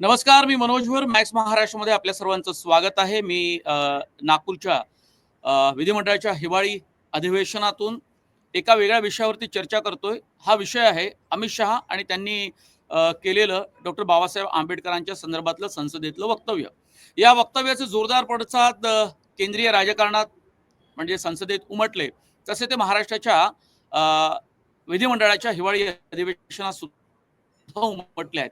नमस्कार मी मनोज भोर मॅक्स महाराष्ट्रामध्ये आपल्या सर्वांचं स्वागत आहे. मी नागपूरच्या विधिमंडळाच्या हिवाळी अधिवेशनातून एका वेगळ्या विषयावरती चर्चा करतोय. हा विषय आहे अमित शहा आणि त्यांनी केलेलं डॉक्टर बाबासाहेब आंबेडकरांच्या संदर्भातलं संसदेतलं वक्तव्य. या वक्तव्याचे जोरदार पडसाद केंद्रीय राजकारणात म्हणजे संसदेत उमटले. तसे ते महाराष्ट्राच्या विधिमंडळाच्या हिवाळी अधिवेशनात सुद्धा उमटले आहेत.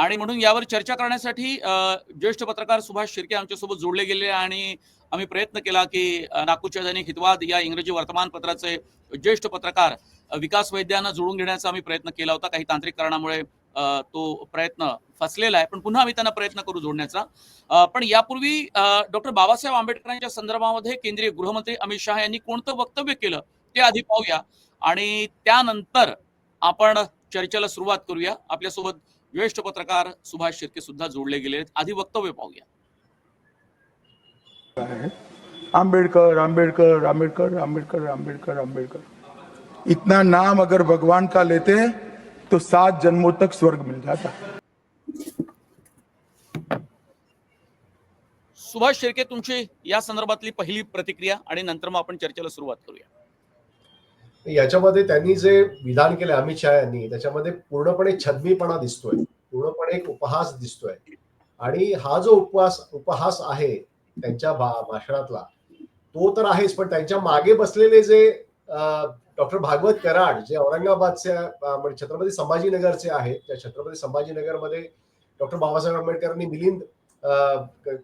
आणि म्हणून यावर चर्चा करण्यासाठी ज्येष्ठ पत्रकार सुभाष शिर्के आमच्यासोबत जोडले गेले आणि आम्ही प्रयत्न केला की नागपूरच्या दैनिक हितवाद या इंग्रजी वर्तमानपत्राचे ज्येष्ठ पत्रकार विकास वैद्यांना जोडून घेण्याचा आम्ही प्रयत्न केला होता. काही तांत्रिक कारणामुळे तो प्रयत्न फसलेला आहे. पण पुन्हा आम्ही त्यांना प्रयत्न करू जोडण्याचा. पण यापूर्वी डॉक्टर बाबासाहेब आंबेडकरांच्या संदर्भामध्ये केंद्रीय गृहमंत्री अमित शहा यांनी कोणतं वक्तव्य केलं ते आधी पाहूया. आणि त्यानंतर आपण चर्चेला सुरुवात करूया. आपल्यासोबत ज्येष्ठ पत्रकार सुभाष शिर्के सुद्धा जोडले गेले आहेत. आधी वक्तव्य पाहूया. आम्बेडकर आम्बेडकर आम्बेडकर आम्बेडकर आम्बेडकर आम्बेडकर इतना नाम अगर भगवान का लेते तो सात जन्मों तक स्वर्ग मिल जाता. सुभाष शिर्के तुमची या संदर्भातली पहिली प्रतिक्रिया आणि नंतर मग आपण चर्चेला सुरुवात करूया. याच्यामध्ये त्यांनी जे विधान केले अमित शहा यांनी त्याच्यामध्ये पूर्णपणे छदमीपणा दिसतोय. पूर्णपणे एक उपहास दिसतोय. आणि हा जो उपवास उपहास आहे त्यांच्या भा- भाषणातला तो तर आहेच पण त्यांच्या मागे बसलेले जे डॉक्टर भागवत कराड जे औरंगाबादचे म्हणजे छत्रपती संभाजीनगरचे आहेत त्या छत्रपती संभाजीनगरमध्ये डॉक्टर बाबासाहेब आंबेडकरांनी मिलिंद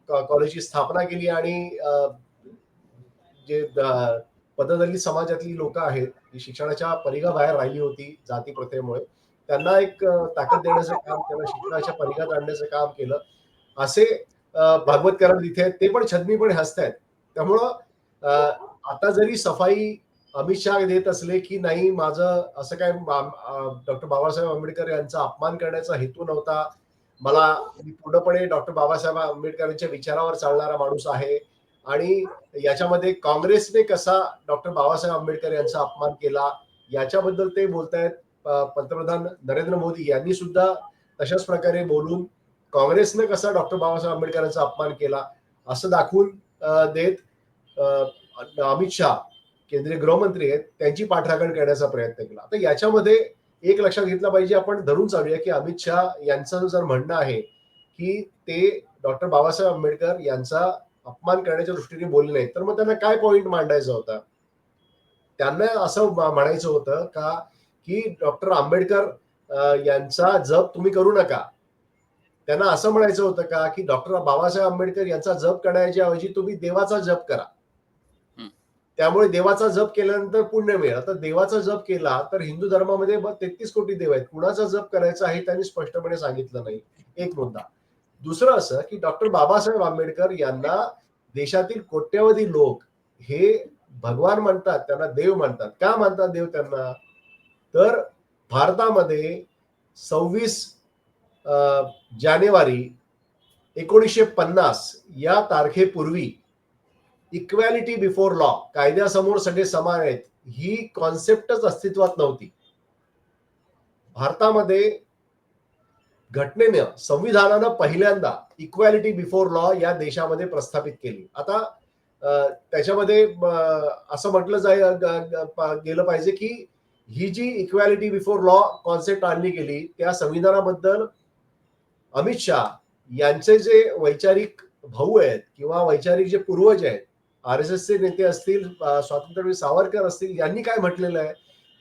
कॉलेजची स्थापना केली आणि अं, जे द- पददलित समाजातली लोक आहेत जी शिक्षणाच्या परिघाबाहेर राहिली होती जाती प्रथेमुळे त्यांना एक ताकद देण्याचं काम त्यांना शिक्षणाच्या परिघात आणण्याचं काम केलं. असे भागवत कारण तिथे ते पण छदमीपणे हसतायत त्यामुळं आता जरी सफाई अमित शहा देत असले की नाही माझं असं काय डॉक्टर बाबासाहेब आंबेडकर यांचा अपमान करण्याचा हेतू नव्हता. मला मी पूर्णपणे डॉक्टर बाबासाहेब आंबेडकरांच्या विचारावर चालणारा माणूस आहे. आणि याच्यामध्ये काँग्रेसने कसा डॉक्टर बाबासाहेब आंबेडकर यांचा अपमान केला याच्याबद्दल ते बोलतायत. आहेत पंतप्रधान नरेंद्र मोदी यांनी सुद्धा तशाच प्रकारे बोलून काँग्रेसने कसा डॉक्टर बाबासाहेब आंबेडकरांचा अपमान केला असं दाखवून देत अमित शहा केंद्रीय गृहमंत्री आहेत त्यांची पाठराखण करण्याचा प्रयत्न केला. आता याच्यामध्ये एक लक्षात घेतलं पाहिजे आपण धरून चालूया की अमित शहा यांचं जर म्हणणं आहे की ते डॉक्टर बाबासाहेब आंबेडकर यांचा अपमान करण्याच्या दृष्टीने बोलले नाहीत. तर मग त्यांना काय पॉइंट मांडायचा होता? त्यांना असं म्हणायचं होतं का की डॉक्टर आंबेडकर यांचा जप तुम्ही करू नका. त्यांना असं म्हणायचं होतं का की डॉक्टर बाबासाहेब आंबेडकर यांचा जप करण्याच्या ऐवजी तुम्ही देवाचा जप करा. त्यामुळे देवाचा जप केल्यानंतर पुण्य मिळेल. आता देवाचा जप केला तर हिंदू धर्मामध्ये तेहतीस कोटी देव आहेत. कुणाचा जप करायचा हे त्यांनी स्पष्टपणे सांगितलं नाही. एक मुद्दा. दुसरं असं की डॉक्टर बाबासाहेब आंबेडकर यांना देशातील कोट्यवधी लोक हे भगवान म्हणतात त्यांना देव म्हणतात. का मानतात देव त्यांना? तर भारतामध्ये सव्वीस जानेवारी एकोणीसशे पन्नास या तारखेपूर्वी इक्वॅलिटी बिफोर लॉ कायद्यासमोर सगळे समान आहेत ही कॉन्सेप्टच अस्तित्वात नव्हती. भारतामध्ये घटनेनं संविधानानं पहिल्यांदा इक्वॅलिटी बिफोर लॉ या देशामध्ये प्रस्थापित केली. आता त्याच्यामध्ये असं म्हटलं जाय गेलं पाहिजे की ही जी इक्वॅलिटी बिफोर लॉ कॉन्सेप्ट आणली गेली त्या संविधानाबद्दल अमित शहा यांचे जे वैचारिक भाऊ आहेत किंवा वैचारिक जे पूर्वज आहेत आर एस एसचे नेते असतील स्वातंत्र्यवीर सावरकर असतील यांनी काय म्हटलेलं आहे?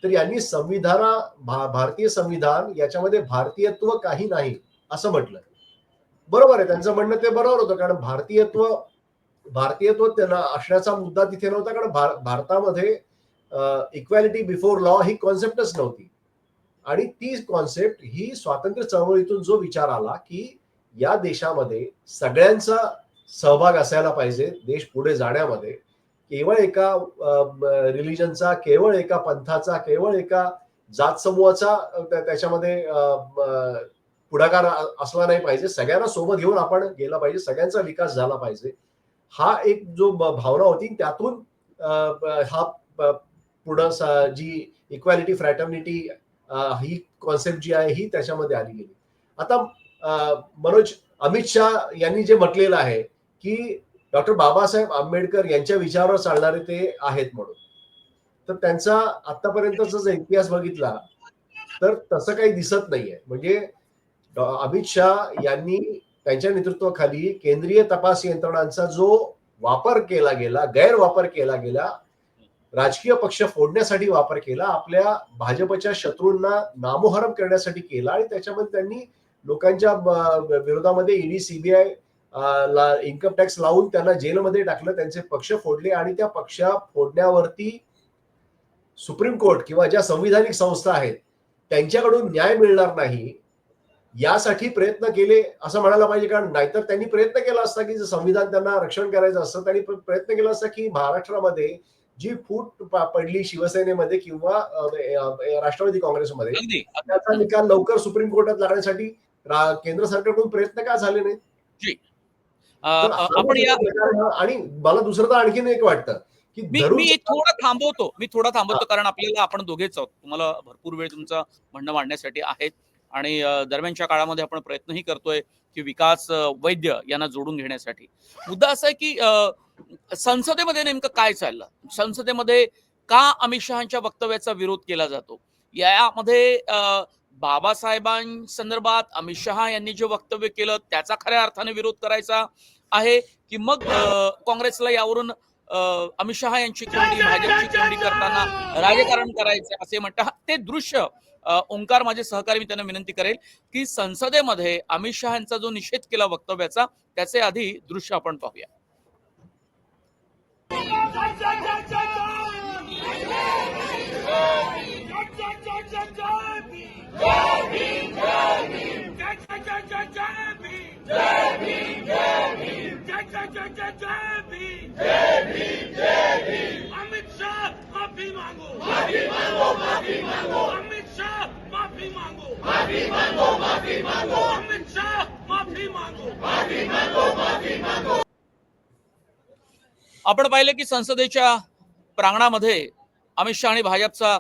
तर यांनी संविधाना भा- भारतीय संविधान याच्यामध्ये भारतीयत्व काही नाही असं म्हटलं. बरोबर आहे त्यांचं म्हणणं ते बरोबर होतं कारण भारतीयत्व भारतीयत्व त्यांना असण्याचा मुद्दा तिथे नव्हता कारण भार- भारतामध्ये इक्वॅलिटी बिफोर लॉ ही कॉन्सेप्टच नव्हती. आणि ती कॉन्सेप्ट ही स्वातंत्र्य चळवळीतून जो विचार आला की या देशामध्ये सगळ्यांचा सहभाग असायला पाहिजे देश पुढे जाण्यामध्ये केवळ एका रिलिजनचा केवळ एका पंथाचा केवळ एका जात समूहाचा त्याच्यामध्ये पुढाकार असला नाही पाहिजे. सगळ्यांना सोबत घेऊन आपण गेला पाहिजे. सगळ्यांचा विकास झाला पाहिजे. हा एक जो भावना होती त्यातून हा पुढं जी इक्वॅलिटी फ्रॅटर्निटी ही कॉन्सेप्ट जी आहे ही त्याच्यामध्ये आली गेली. आता मनोज अमित शाह यांनी जे म्हटलेलं आहे की डॉक्टर बाबासाहेब आंबेडकर यांच्या विचारावर चालणारे ते आहेत म्हणून. तर त्यांचा आतापर्यंतचा जर इतिहास बघितला तर तसं काही दिसत नाहीये. म्हणजे अमित शाह यांनी त्यांच्या नेतृत्वाखाली केंद्रीय तपास यंत्रणांचा जो वापर केला गेला गैरवापर केला गेला राजकीय पक्ष फोडण्यासाठी वापर केला आपल्या भाजपच्या शत्रूंना नामोहरम करण्यासाठी केला आणि त्याच्यामध्ये त्यांनी लोकांच्या विरोधामध्ये ईडी सीबीआय इन्कम टॅक्स लावून त्यांना जेलमध्ये टाकलं त्यांचे पक्ष फोडले आणि त्या पक्ष फोडण्यावरती सुप्रीम कोर्ट किंवा ज्या संविधानिक संस्था आहेत त्यांच्याकडून न्याय मिळणार नाही यासाठी प्रयत्न केले असं म्हणायला पाहिजे. कारण नाहीतर त्यांनी प्रयत्न केला असता की जर संविधान त्यांना रक्षण करायचं असतं त्यांनी प्र- प्रयत्न केला असता की महाराष्ट्रामध्ये जी फूट पडली शिवसेनेमध्ये किंवा राष्ट्रवादी काँग्रेसमध्ये त्याचा निकाल लवकर सुप्रीम कोर्टात लागण्यासाठी केंद्र सरकारकडून प्रयत्न का झाले नाही अ, तर अ, हा आपण या प्रकार आहे. आणि मला दुसरं तर आणखीन एक वाटतं की मी मी थोडं थांबवतो. मी थोडं थांबवतो कारण आपल्याला आपण दोघेच आहोत. तुम्हाला भरपूर वेळ तुमचं म्हणणं मांडण्यासाठी आहेत आणि दरम्यानच्या काळामध्ये आपण प्रयत्नही करतोय की विकास वैद्य यांना जोडून घेण्यासाठी. मुद्दा असा आहे की संसदेमध्ये नेमकं काय चाललं? संसदेमध्ये का अमित शहाच्या वक्तव्याचा विरोध केला जातो? यामध्ये बाबासाहेबांसंदर्भात अमित शहा यांनी जे वक्तव्य केलं त्याचा खऱ्या अर्थाने विरोध करायचा? आहे की मग काँग्रेसला यावरून अमित शहा यांची कोंडी भाजपची कोंडी करताना राजकारण करायचे असे म्हणतात ते दृश्य ओंकार माझे सहकारी मी त्यांना विनंती करेल की संसदेमध्ये अमित शहा यांचा जो निषेध केला वक्तव्याचा त्याचे आधी दृश्य आपण पाहूया. अमित शाह माफी मांगो माफी मांगो माफी मांगो अमित शाह माफी मांगो माफी मांगो माफी मांगो अमित शाह माफी मांगो माफी मांगो माफी मांगो आपण पाहिलं की संसदेच्या प्रांगणामध्ये अमित शहा आणि भाजपचा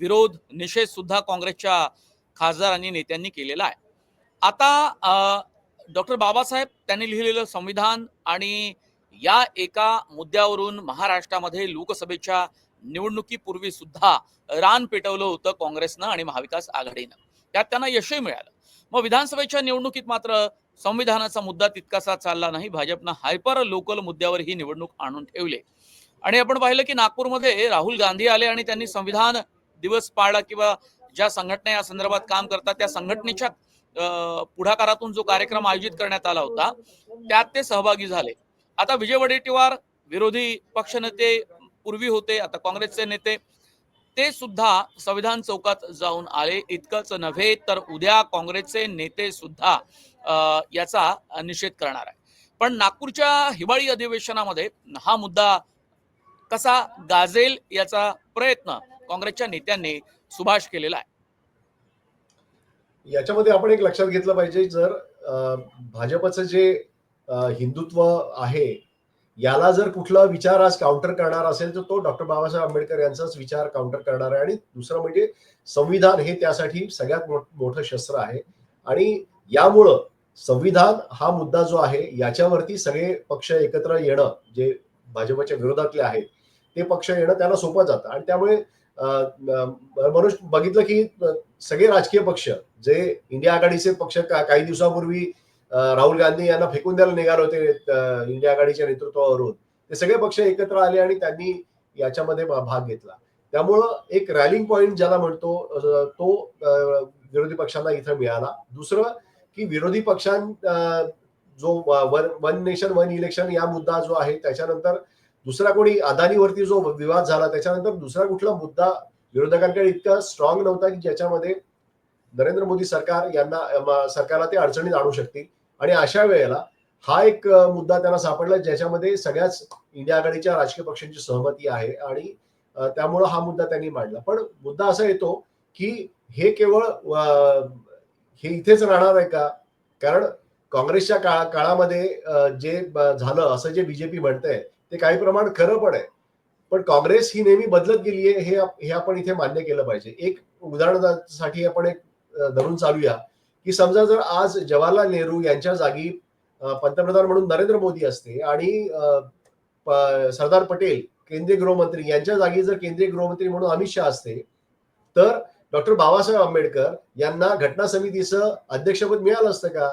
विरोध निषेध सुद्धा काँग्रेसच्या खासदारांनी नेत्यांनी केलेला आहे. आता डॉक्टर बाबासाहेब त्यांनी लिहिलेलं संविधान आणि या एका मुद्द्यावरून महाराष्ट्रामध्ये लोकसभेच्या निवडणुकीपूर्वी सुद्धा रान पेटवलं होतं काँग्रेसनं आणि महाविकास आघाडीनं. त्यात त्यांना यशही मिळालं. मग विधानसभेच्या निवडणुकीत मात्र संविधानाचा मुद्दा तितकासा चालला नाही. भाजपनं हायपर लोकल मुद्द्यावर ही निवडणूक आणून ठेवले. आणि आपण पाहिलं की नागपूरमध्ये राहुल गांधी आले आणि त्यांनी संविधान दिवस पाळला किंवा ज्या संघटना या संदर्भात काम करतात त्या संघटनेच्या पुढाकारातून जो कार्यक्रम आयोजित करण्यात आला होता त्यात ते सहभागी झाले. आता विजय वडेट्टीवार विरोधी पक्षनेते पूर्वी होते आता काँग्रेसचे नेते ते सुद्धा संविधान चौकात जाऊन आले. इतकंच नव्हे तर उद्या काँग्रेसचे नेते सुद्धा याचा निषेध करणार आहे पण नागपूरच्या हिवाळी अधिवेशनामध्ये हा मुद्दा कसा गाजेल याचा प्रयत्न काँग्रेसच्या नेत्यांनी सुभाष केलेला आहे. याच्यामध्ये आपण एक लक्षात घेतलं पाहिजे जर भाजपचं जे हिंदुत्व आहे याला जर कुठला विचार आज काउंटर करणार असेल तर तो डॉक्टर बाबासाहेब आंबेडकर यांचाच विचार काउंटर करणार आहे. आणि दुसरं म्हणजे संविधान हे त्यासाठी सगळ्यात मोठं शस्त्र आहे. आणि यामुळं संविधान हा मुद्दा जो आहे याच्यावरती सगळे पक्ष एकत्र येणं जे भाजपच्या विरोधातले आहेत ते पक्ष येणं त्यांना सोपं जातं. आणि त्यामुळे मनोज बघितलं की सगळे राजकीय पक्ष जे इंडिया आघाडीचे पक्ष काही दिवसापूर्वी राहुल गांधी यांना फेकून द्यायला निघाले होते इंडिया आघाडीच्या नेतृत्वावरून. ते सगळे पक्ष एकत्र आले आणि त्यांनी याच्यामध्ये भाग घेतला. त्यामुळं एक रॅलिंग पॉइंट ज्याला म्हणतो तो विरोधी पक्षांना इथं मिळाला. दुसरं की विरोधी पक्षां जो one one nation one election या मुद्दा जो आहे त्याच्यानंतर दुसरा कोणी अदानीवरती जो विवाद झाला त्याच्यानंतर दुसरा कुठला मुद्दा विरोधकांकडे इतका स्ट्रॉंग नव्हता की ज्याच्यामध्ये नरेंद्र मोदी सरकार यांना सरकारला ते अडचणीत आणू शकतील. आणि अशा वेळेला हा एक मुद्दा त्यांना सापडला ज्याच्यामध्ये सगळ्याच इंडिया आघाडीच्या राजकीय पक्षांची सहमती आहे आणि त्यामुळं हा मुद्दा त्यांनी मांडला. पण मुद्दा असा येतो की हे केवळ हे इथेच राहणार आहे का? कारण काँग्रेसच्या काळा काळामध्ये जे झालं असं जे बीजेपी म्हणतंय ते काही प्रमाण खरं पण आहे. पण काँग्रेस ही नेहमी बदलत गेली आहे हे हे आपण इथे मान्य केलं पाहिजे. एक उदाहरणासाठी आपण एक धरून चालूया की समजा जर आज जवाहरलाल नेहरू यांच्या जागी पंतप्रधान म्हणून नरेंद्र मोदी असते आणि सरदार पटेल केंद्रीय गृहमंत्री यांच्या जागी जर केंद्रीय गृहमंत्री म्हणून अमित शहा असते तर डॉक्टर बाबासाहेब आंबेडकर यांना घटना समितीचं अध्यक्षपद मिळालं असतं का?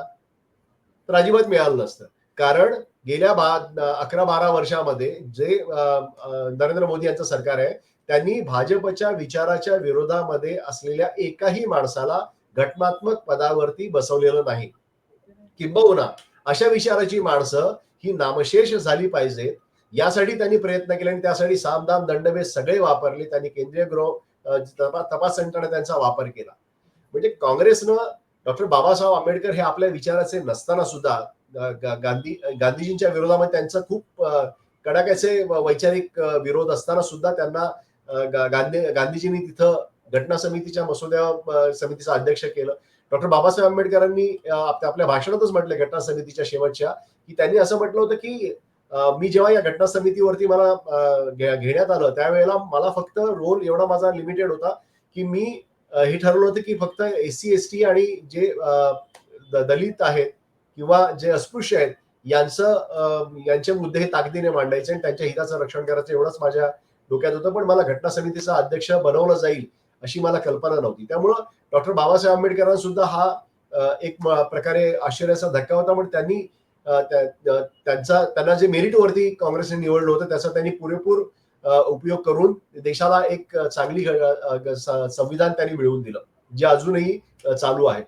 तर अजिबात मिळालं नसतं. कारण गेल्या बा अकरा बारा वर्षामध्ये जे नरेंद्र मोदी यांचं सरकार आहे त्यांनी भाजपच्या विचाराच्या विरोधामध्ये असलेल्या एकाही माणसाला घटनात्मक पदावरती बसवलेलं नाही. किंबहुना अशा विचाराची माणसं ही नामशेष झाली पाहिजेत. यासाठी त्यांनी प्रयत्न केले आणि त्यासाठी सामदाम दंडभेद सगळे वापरले. त्यांनी केंद्रीय गृह तपास यंत्रणा त्यांचा वापर केला. म्हणजे काँग्रेसनं डॉक्टर बाबासाहेब आंबेडकर हे आपल्या विचाराचे नसताना सुद्धा गांधी गांधीजींच्या विरोधामध्ये त्यांचा खूप कडक कडाक्याचे व- वैचारिक विरोध असताना सुद्धा त्यांना गांधी गांधीजींनी तिथं घटना समितीच्या मसुद्या समितीचं अध्यक्ष केलं. डॉक्टर बाबासाहेब आंबेडकरांनी आपल्या भाषणातच म्हटलं घटना समितीच्या शेवटच्या की त्यांनी असं म्हटलं होतं की मी जेव्हा या घटना समितीवरती मला घे- घेण्यात आलं त्यावेळेला मला फक्त रोल एवढा माझा लिमिटेड होता की मी हे ठरवलं होतं की फक्त एस सी एस टी आणि जे द- दलित आहेत किंवा जे अस्पृश्य आहेत यांचं यांचे मुद्दे हे ताकदीने मांडायचे आणि त्यांच्या हिताचं रक्षण करायचं एवढंच माझ्या डोक्यात होतं. पण मला घटना समितीचा अध्यक्ष बनवलं जाईल अशी मला कल्पना नव्हती. त्यामुळं डॉक्टर बाबासाहेब आंबेडकरांना सुद्धा हा एक प्रकारे आश्चर्याचा धक्का होता. पण त्यांनी त्यांचा त्यांना जे मेरिटवरती काँग्रेसने निवडलं होतं त्याचा त्यांनी पुरेपूर उपयोग करून देशाला एक चांगली संविधान त्यांनी मिळवून दिलं जे अजूनही चालू आहे.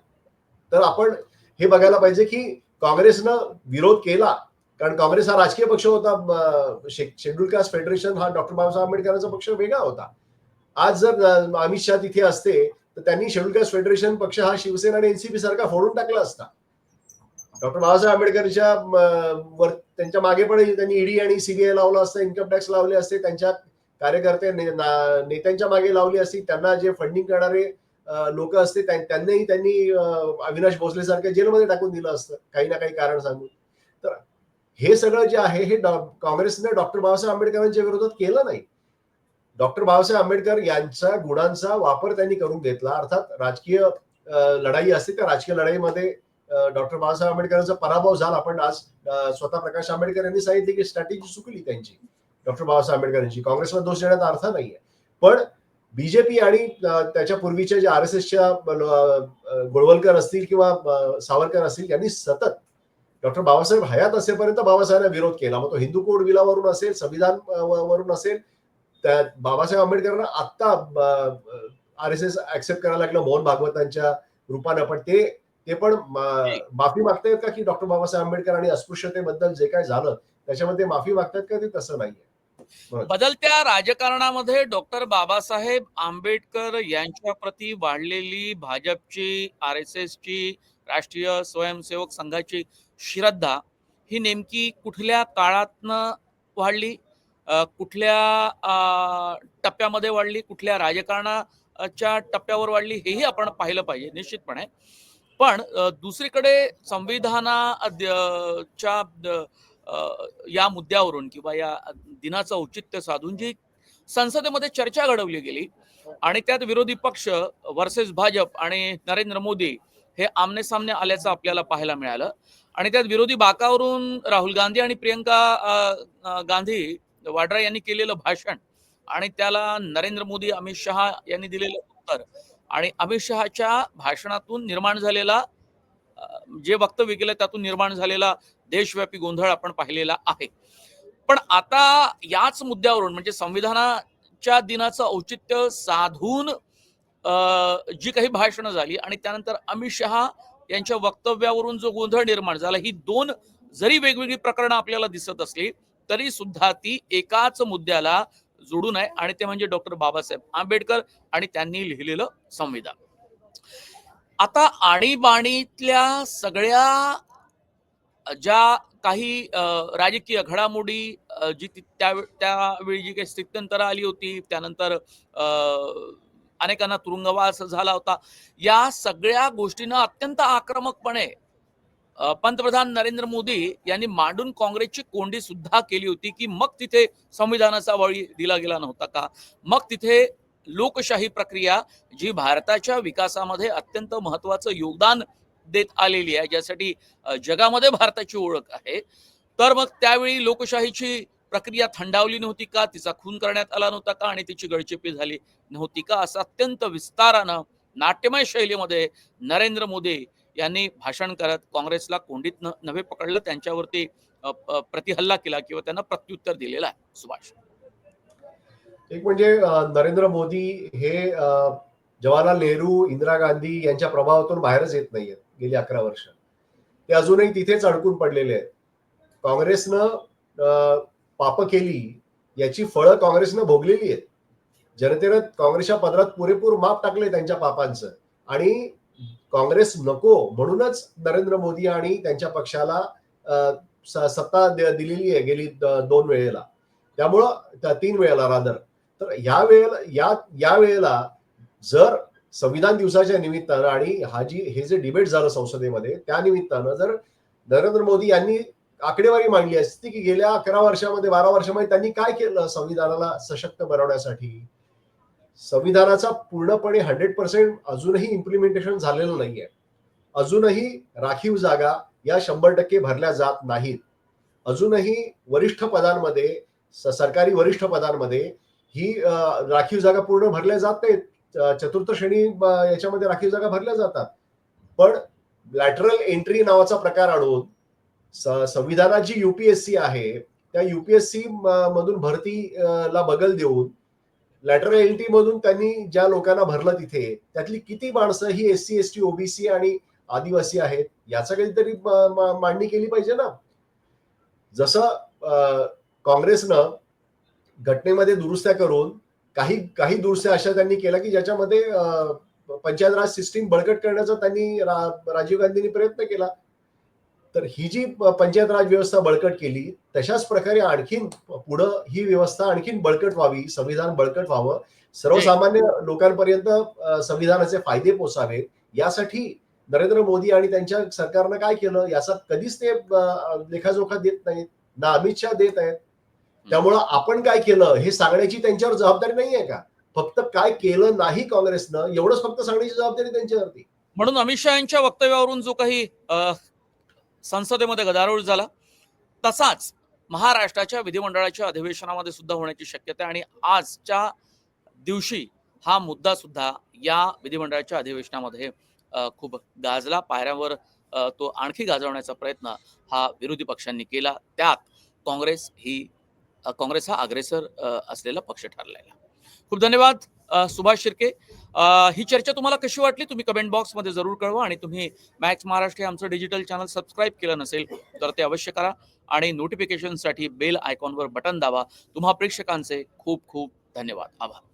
तर आपण हे बघायला पाहिजे की काँग्रेसनं विरोध केला कारण काँग्रेस हा राजकीय पक्ष होता शेड्यूल कास्ट फेडरेशन हा डॉक्टर बाबासाहेब आंबेडकरांचा पक्ष वेगळा होता. आज जर अमित शहा तिथे असते तर त्यांनी शेड्यूल कास्ट फेडरेशन पक्ष हा शिवसेना आणि एनसीपी सारखा फोडून टाकला असता. डॉक्टर बाबासाहेब आंबेडकरच्या वर त्यांच्या मागे पण त्यांनी ईडी आणि सीबीआय लावलं असतं इन्कम टॅक्स लावले असते त्यांच्या कार्यकर्ते ने- नेत्यांच्या मागे लावली असती त्यांना जे फंडिंग करणारे लोक असते त्यांनाही त्यांनी अविनाश भोसले सारख्या जेलमध्ये टाकून दिलं असतं काही ना काही कारण सांगून. तर हे सगळं जे आहे हे काँग्रेसने डॉक्टर बाबासाहेब आंबेडकरांच्या विरोधात केलं नाही. डॉक्टर बाबासाहेब आंबेडकर यांच्या गुणांचा वापर त्यांनी करून घेतला. अर्थात राजकीय लढाई असते त्या राजकीय लढाईमध्ये डॉक्टर बाबासाहेब आंबेडकरांचा पराभव झाला. पण आज स्वतः प्रकाश आंबेडकर यांनी सांगितले की स्ट्रॅटेजी चुकली त्यांची. डॉक्टर बाबासाहेब आंबेडकर यांची काँग्रेसला दोष देण्याचा अर्थ नाहीये. पण बीजेपी आणि त्याच्या पूर्वीच्या जे आर एस एसच्या गोळवलकर असतील किंवा सावरकर असतील यांनी सतत डॉक्टर बाबासाहेब हयात असेपर्यंत बाबासाहेबांना विरोध केला. मग तो हिंदू कोड बिलावरून असेल संविधान वरून असेल त्या बाबासाहेब आंबेडकरांना आत्ता आर एस एस ऍक्सेप्ट करायला लागलं मोहन भागवतांच्या रूपानं. पण ते ते पण माफी मागतायत का की डॉक्टर बाबासाहेब आंबेडकर आणि अस्पृश्यतेबद्दल जे काय झालं त्याच्यामध्ये माफी मागतायत का ते तसं नाहीये? बदलत्या राजकारणामध्ये डॉक्टर बाबासाहेब आंबेडकर यांच्या प्रती वाढलेली भाजपची आर एस एसची राष्ट्रीय स्वयंसेवक संघाची श्रद्धा ही नेमकी कुठल्या काळातनं वाढली? कुठल्या टप्प्यामध्ये वाढली? कुठल्या राजकारणाच्या टप्प्यावर वाढली? हेही आपण पाहिलं पाहिजे निश्चितपणे. पण दुसरीकडे दुसरीकडे संविधानाच्या या मुद्द्यावरून किंवा या दिनाचं औचित्य साधून जी संसदेमध्ये चर्चा घडवली गेली आणि त्यात विरोधी पक्ष वर्सेस भाजप आणि नरेंद्र मोदी हे आमने सामने आल्याचं आपल्याला पाहायला मिळालं. आणि त्यात विरोधी बाकावरून राहुल गांधी आणि प्रियंका गांधी वाड्रा यांनी केलेलं भाषण आणि त्याला नरेंद्र मोदी अमित शहा यांनी दिलेलं उत्तर आणि अमित शहाच्या भाषणातून निर्माण झालेला जे वक्तव्य केलं त्यातून निर्माण झालेला देशव्यापी गोंधळ आपण पाहिलेला आहे. पण आता याच मुद्द्यावरून म्हणजे संविधानाच्या दिनाचं औचित्य साधून जी काही भाषणं झाली आणि त्यानंतर अमित शहा यांच्या वक्तव्यावरून जो गोंधळ निर्माण झाला ही दोन जरी वेगवेगळी प्रकरणं आपल्याला दिसत असली तरी सुद्धा ती एकाच मुद्द्याला जोडून आहे आणि ते म्हणजे डॉक्टर बाबासाहेब आंबेडकर आणि त्यांनी लिहिलेलं संविधान. आता आणीबाणीतल्या सगळ्या ज्या काही राजकीय घडामोडी जी ती- त्या त्यावेळी जी काही स्थित्यंतर आली होती त्यानंतर अनेकांना तुरुंगवास झाला होता या सगळ्या गोष्टींना अत्यंत आक्रमकपणे पंतप्रधान नरेंद्र मोदी यांनी मांडून काँग्रेसची कोंडी सुद्धा केली होती की मग तिथे संविधानाचा बळी दिला गेला नव्हता का? मग तिथे लोकशाही प्रक्रिया जी भारताच्या विकासामध्ये अत्यंत महत्वाचं योगदान देत आलेली आहे ज्यासाठी जगामध्ये भारताची ओळख आहे. तर मग त्यावेळी लोकशाहीची प्रक्रिया थंडावली नव्हती का? तिचा खून करण्यात आला नव्हता का? आणि तिची गळचेपी झाली नव्हती का? असं अत्यंत विस्तारानं नाट्यमय शैलीमध्ये नरेंद्र मोदी यांनी भाषण करत काँग्रेसला कोंडीत न नव्हे पकडलं त्यांच्यावरती प्रतिहल्ला केला किंवा त्यांना प्रत्युत्तर दिलेलं आहे. सुभाष. एक म्हणजे नरेंद्र मोदी हे अं, जवाहरलाल नेहरू इंदिरा गांधी यांच्या प्रभावातून बाहेरच येत नाहीयेत गेली अकरा वर्ष. ते अजूनही तिथेच अडकून पडलेले आहेत. काँग्रेसनं पाप केली याची फळं काँग्रेसनं भोगलेली आहेत. जनतेनं काँग्रेसच्या पदरात पुरेपूर माप टाकले त्यांच्या पापांचं. आणि काँग्रेस नको म्हणूनच नरेंद्र मोदी आणि त्यांच्या पक्षाला सत्ता दिलेली आहे गेली दोन वेळेला. त्यामुळं त्या तीन वेळेला रादर तर या वेळेला या या वेळेला जर संविधान दिवसाच्या निमित्तानं आणि हा जी हे जे डिबेट झालं संसदेमध्ये त्या निमित्तानं जर नरेंद्र मोदी यांनी आकडेवारी मांडली असती की गेल्या अकरा वर्षामध्ये बारा वर्षामध्ये त्यांनी काय केलं संविधानाला सशक्त बनवण्यासाठी? संविधानाचा पूर्णपणे हंड्रेड पर्सेंट अजूनही इम्प्लिमेंटेशन झालेलं नाहीये. अजूनही राखीव जागा या शंभर टक्के भरल्या जात नाहीत. अजूनही वरिष्ठ पदांमध्ये सरकारी वरिष्ठ पदांमध्ये ही राखीव जागा पूर्ण भरल्या जात नाहीत. चतुर्थ श्रेणी याच्यामध्ये राखीव जागा भरल्या जातात. पण लॅटरल एंट्री नावाचा प्रकार आणून संविधानाची युपीएससी आहे त्या युपीएससी मधून भरती ला बगल देऊन लॅटरल एंट्री मधून त्यांनी ज्या लोकांना भरलं तिथे त्यातली किती माणसं ही S C S T OBC आणि आदिवासी आहेत याचा काहीतरी मांडणी केली पाहिजे ना? जसं काँग्रेसनं घटनेमध्ये दुरुस्त्या करून काही काही दुरुस्त्या अशा त्यांनी केल्या की ज्याच्यामध्ये पंचायत राज सिस्टीम बळकट करण्याचा त्यांनी रा- राजीव गांधींनी प्रयत्न केला. तर ही जी पंचायत राज व्यवस्था बळकट केली तशाच प्रकारे आणखीन पुढं ही व्यवस्था आणखीन बळकट व्हावी संविधान बळकट व्हावं सर्वसामान्य लोकांपर्यंत संविधानाचे फायदे पोचावेत यासाठी नरेंद्र मोदी आणि त्यांच्या सरकारनं काय केलं याचा कधीच ते लेखाजोखा देत नाहीत ना अमित शहा देत आहेत. त्यामुळं आपण काय केलं हे सांगण्याची त्यांच्यावर जबाबदारी नाही आहे का? फक्त काय केलं नाही काँग्रेसनं एवढंच फक्त सांगण्याची जबाबदारी त्यांच्यावरती. म्हणून अमित शहा यांच्या वक्तव्यावरून जो काही संसदेमध्ये गदारोळ झाला तसाच महाराष्ट्राच्या विधिमंडळाच्या अधिवेशनामध्ये सुद्धा होण्याची शक्यता आणि आजच्या दिवशी हा मुद्दा सुद्धा या विधिमंडळाच्या अधिवेशनामध्ये खूप गाजला. पायऱ्यावर तो आणखी गाजवण्याचा प्रयत्न हा विरोधी पक्षांनी केला. त्यात काँग्रेस ही काँग्रेस हा अग्रेसर असलेला पक्ष ठरलेला. खूप धन्यवाद सुभाष शिर्के. ही चर्चा तुम्हाला कशी वाटली? तुम्ही कमेंट बॉक्समध्ये जरूर कळवा आणि तुम्ही मॅक्स महाराष्ट्र हे आमचं डिजिटल चॅनल सबस्क्राईब केलं नसेल तर ते अवश्य करा आणि नोटिफिकेशनसाठी बेल आयकॉनवर बटन दाबा. तुम्हा प्रेक्षकांचे खूप खूप धन्यवाद. आभार.